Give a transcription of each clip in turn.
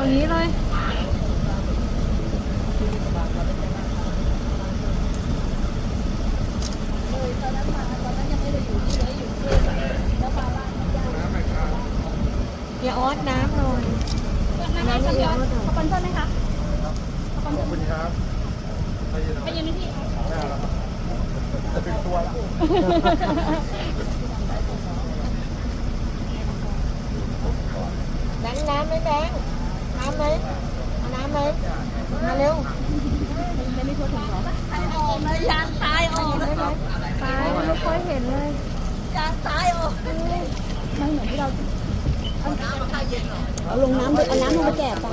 อาอย่างนี้เลยอย่าออดน้ำหน่อยน้ำเยอะสปอนเซอร์ไหมคะขอบคุณครับไปยืนไปยืนที่หน้าแล้วครับจะถึงตัวแล้วแบงค์น้ำไหมแบงค์น้ำ ไหมเอาน้ำไหมมาเร็วไม่ได้ทั่วถึงหรอตายออกเลยยางตายออกเลยตายไม่ค่อยเห็นเลยยางตายออกไม่เหมือนที่เราเอาลงน้ำเอาน้ำลงไปแจกไป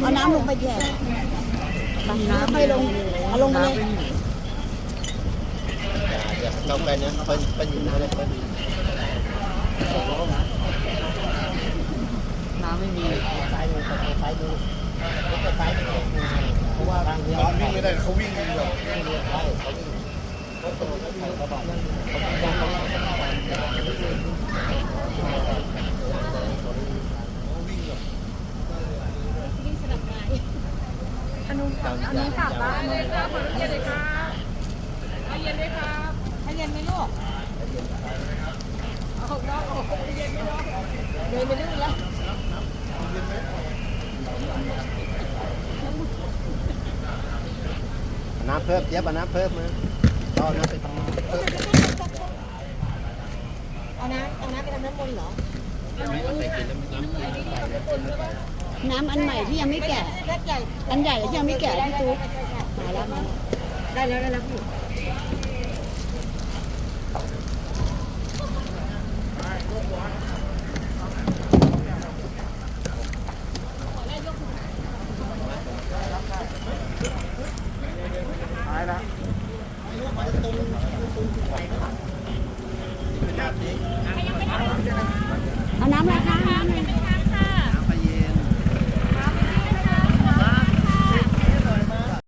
เอาน้ำลงไปแจกน้ำไปลงเอาลงไปเลยเราไปเนี่ยไปไปยืนอะไรไปน้ำไม่มีซ้ายมือ ไปซ้ายมือไปซ้ายมือเพราะว่าทางเรือวิ่งไม่ได้เขาวิ่งแบบวิ่งเรือใช่เขาวิ่งรถตำรวจเขาเขาบอกว่าวิ่งแบบอันนู้นอันนู้นกลับละอันนู้นกลับเย็นเลยครับให้เย็นด้วยครับให้เย็นไหมลูกเอาน้องเอาเย็นไหมน้องเดินไปลื่นแล้ว น้ำเพิ่มเจี๊ยบน้ำเพิ่มมาเราน้ำไปทำเพิ่มเอาน้ำเอาน้ำไปทำน้ำมนต์เหรอ น้ำอันใหม่ที่ยังไม่แกะแรกใหญ่อันใหญ่ที่ยังไม่แกะพี่ตุ๊กมาแล้วมาได้แล้วได้แล้วพี่ ท้ายแล้ว เอาน้ำอะไรคะน้ำอะ